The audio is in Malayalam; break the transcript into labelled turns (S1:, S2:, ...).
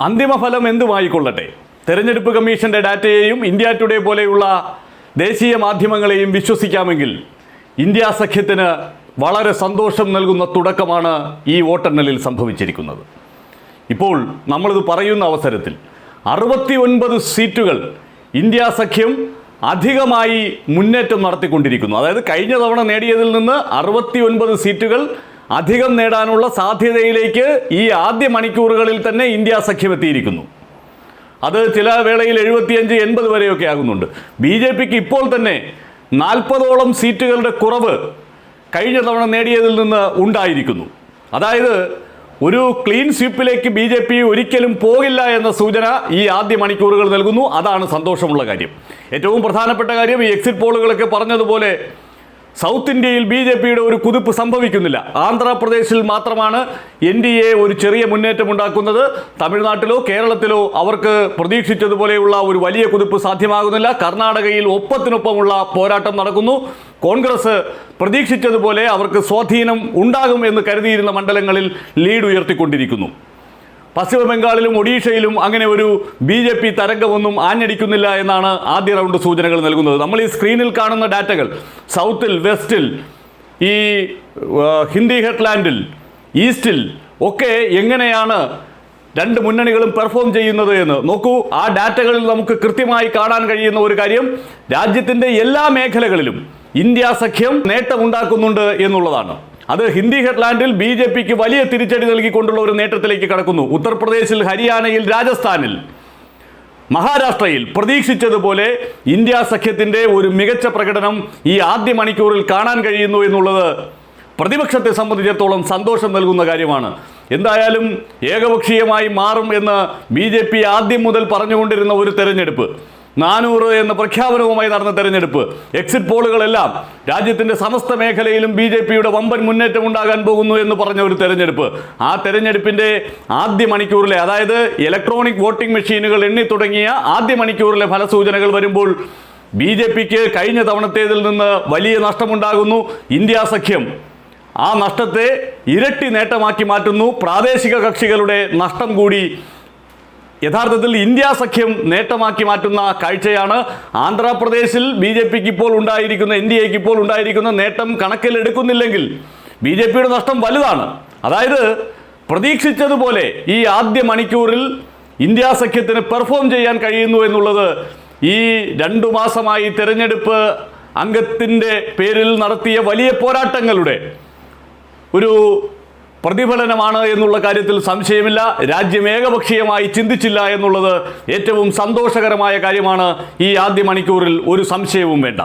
S1: അന്തിമഫലം എന്തുമായിക്കൊള്ളട്ടെ തെരഞ്ഞെടുപ്പ് കമ്മീഷന്റെ ഡാറ്റയെയും ഇന്ത്യ ടുഡേ പോലെയുള്ള ദേശീയ മാധ്യമങ്ങളെയും വിശ്വസിക്കാമെങ്കിൽ ഇന്ത്യ സഖ്യത്തിന് വളരെ സന്തോഷം നൽകുന്ന തുടക്കമാണ് ഈ വോട്ടെണ്ണലിൽ സംഭവിച്ചിരിക്കുന്നത്. ഇപ്പോൾ നമ്മളിത് പറയുന്ന അവസരത്തിൽ അറുപത്തി ഒൻപത് സീറ്റുകൾ ഇന്ത്യ സഖ്യം അധികമായി മുന്നേറ്റം നടത്തിക്കൊണ്ടിരിക്കുന്നു. അതായത് കഴിഞ്ഞ തവണ നേടിയതിൽ നിന്ന് അറുപത്തി ഒൻപത് സീറ്റുകൾ അധികം നേടാനുള്ള സാധ്യതയിലേക്ക് ഈ ആദ്യ മണിക്കൂറുകളിൽ തന്നെ ഇന്ത്യ സഖ്യമെത്തിയിരിക്കുന്നു. അത് ചില വേളയിൽ എഴുപത്തിയഞ്ച് എൺപത് വരെയൊക്കെ ആകുന്നുണ്ട്. ബി ജെ പിക്ക് ഇപ്പോൾ തന്നെ നാൽപ്പതോളം സീറ്റുകളുടെ കുറവ് കഴിഞ്ഞ തവണ നേടിയതിൽ നിന്ന് ഉണ്ടായിരിക്കുന്നു. അതായത് ഒരു ക്ലീൻ സ്വീപ്പിലേക്ക് ബി ജെ പി ഒരിക്കലും പോകില്ല എന്ന സൂചന ഈ ആദ്യ മണിക്കൂറുകൾ നൽകുന്നു. അതാണ് സന്തോഷമുള്ള കാര്യം. ഏറ്റവും പ്രധാനപ്പെട്ട കാര്യം ഈ എക്സിറ്റ് പോളുകളൊക്കെ പറഞ്ഞതുപോലെ സൗത്ത് ഇന്ത്യയിൽ ബി ജെ പിയുടെ ഒരു കുതിപ്പ് സംഭവിക്കുന്നില്ല. ആന്ധ്രാപ്രദേശിൽ മാത്രമാണ് എൻ ഡി എ ഒരു ചെറിയ മുന്നേറ്റം ഉണ്ടാക്കുന്നത്. തമിഴ്നാട്ടിലോ കേരളത്തിലോ അവർക്ക് പ്രതീക്ഷിച്ചതുപോലെയുള്ള ഒരു വലിയ കുതിപ്പ് സാധ്യമാകുന്നില്ല. കർണാടകയിൽ ഒപ്പത്തിനൊപ്പമുള്ള പോരാട്ടം നടക്കുന്നു. കോൺഗ്രസ് പ്രതീക്ഷിച്ചതുപോലെ അവർക്ക് സ്വാധീനം ഉണ്ടാകും എന്ന് കരുതിയിരുന്ന മണ്ഡലങ്ങളിൽ ലീഡ് ഉയർത്തിക്കൊണ്ടിരിക്കുന്നു. പശ്ചിമ ബംഗാളിലും ഒഡീഷയിലും അങ്ങനെ ഒരു ബി ജെ പി തരംഗമൊന്നും ആഞ്ഞടിക്കുന്നില്ല എന്നാണ് ആദ്യ റൗണ്ട് സൂചനകൾ നൽകുന്നത്. നമ്മൾ ഈ സ്ക്രീനിൽ കാണുന്ന ഡാറ്റകൾ സൗത്തിൽ വെസ്റ്റിൽ ഈ ഹിന്ദി ഹെഡ്ലാൻഡിൽ ഈസ്റ്റിൽ ഒക്കെ എങ്ങനെയാണ് രണ്ട് മുന്നണികളും പെർഫോം ചെയ്യുന്നത് എന്ന് നോക്കൂ. ആ ഡാറ്റകളിൽ നമുക്ക് കൃത്യമായി കാണാൻ കഴിയുന്ന ഒരു കാര്യം രാജ്യത്തിന്റെ എല്ലാ മേഖലകളിലും ഇന്ത്യ സഖ്യം നേട്ടമുണ്ടാക്കുന്നുണ്ട് എന്നുള്ളതാണ്. അത് ഹിന്ദി ഹെഡ്ലാൻഡിൽ ബി ജെ പിക്ക് വലിയ തിരിച്ചടി നൽകിക്കൊണ്ടുള്ള ഒരു നേട്ടത്തിലേക്ക് കടക്കുന്നു. ഉത്തർപ്രദേശിൽ ഹരിയാനയിൽ രാജസ്ഥാനിൽ. മഹാരാഷ്ട്രയിൽ പ്രതീക്ഷിച്ചതുപോലെ ഇന്ത്യ സഖ്യത്തിന്റെ ഒരു മികച്ച പ്രകടനം ഈ ആദ്യ മണിക്കൂറിൽ കാണാൻ കഴിയുന്നു എന്നുള്ളത് പ്രതിപക്ഷത്തെ സംബന്ധിച്ചിടത്തോളം സന്തോഷം നൽകുന്ന കാര്യമാണ്. എന്തായാലും ഏകപക്ഷീയമായി മാറും എന്ന് ബി ആദ്യം മുതൽ പറഞ്ഞുകൊണ്ടിരുന്ന ഒരു തെരഞ്ഞെടുപ്പ്. നാനൂറ് എന്ന പ്രഖ്യാപനവുമായി നടന്ന തെരഞ്ഞെടുപ്പ്. എക്സിറ്റ് പോളുകളെല്ലാം രാജ്യത്തിന്റെ സമസ്ത മേഖലയിലും ബി ജെ പിയുടെ വമ്പൻ മുന്നേറ്റം ഉണ്ടാകാൻ പോകുന്നു എന്ന് പറഞ്ഞ ഒരു തെരഞ്ഞെടുപ്പ്. ആ തെരഞ്ഞെടുപ്പിന്റെ ആദ്യ മണിക്കൂറിലെ അതായത് ഇലക്ട്രോണിക് വോട്ടിംഗ് മെഷീനുകൾ എണ്ണി തുടങ്ങിയ ആദ്യ മണിക്കൂറിലെ ഫലസൂചനകൾ വരുമ്പോൾ ബി ജെ പിക്ക് കഴിഞ്ഞ തവണത്തേതിൽ നിന്ന് വലിയ നഷ്ടമുണ്ടാകുന്നു. ഇന്ത്യ സഖ്യം ആ നഷ്ടത്തെ ഇരട്ടി നേട്ടമാക്കി മാറ്റുന്നു. പ്രാദേശിക കക്ഷികളുടെ നഷ്ടം കൂടി യഥാർത്ഥത്തിൽ ഇന്ത്യ സഖ്യം നേട്ടമാക്കി മാറ്റുന്ന കാഴ്ചയാണ് ആന്ധ്രാപ്രദേശിൽ ബി ജെ പിക്ക് ഇപ്പോൾ ഉണ്ടായിരിക്കുന്ന എൻ ഡി എക്ക് ഇപ്പോൾ ഉണ്ടായിരിക്കുന്ന നേട്ടം കണക്കിലെടുക്കുന്നില്ലെങ്കിൽ ബി ജെ പിയുടെ നഷ്ടം വലുതാണ്. അതായത് പ്രതീക്ഷിച്ചതുപോലെ ഈ ആദ്യ മണിക്കൂറിൽ ഇന്ത്യ സഖ്യത്തിന് പെർഫോം ചെയ്യാൻ കഴിയുന്നു എന്നുള്ളത് ഈ രണ്ടു മാസമായി തെരഞ്ഞെടുപ്പ് അംഗത്തിന്റെ പേരിൽ നടത്തിയ വലിയ പോരാട്ടങ്ങളുടെ ഒരു പ്രതിഫലനമാണ് എന്നുള്ള കാര്യത്തിൽ സംശയമില്ല. രാജ്യം ഏകപക്ഷീയമായി ചിന്തിച്ചില്ല എന്നുള്ളത് ഏറ്റവും സന്തോഷകരമായ കാര്യമാണ്. ഈ ആദ്യ മണിക്കൂറിൽ ഒരു സംശയവും വേണ്ട.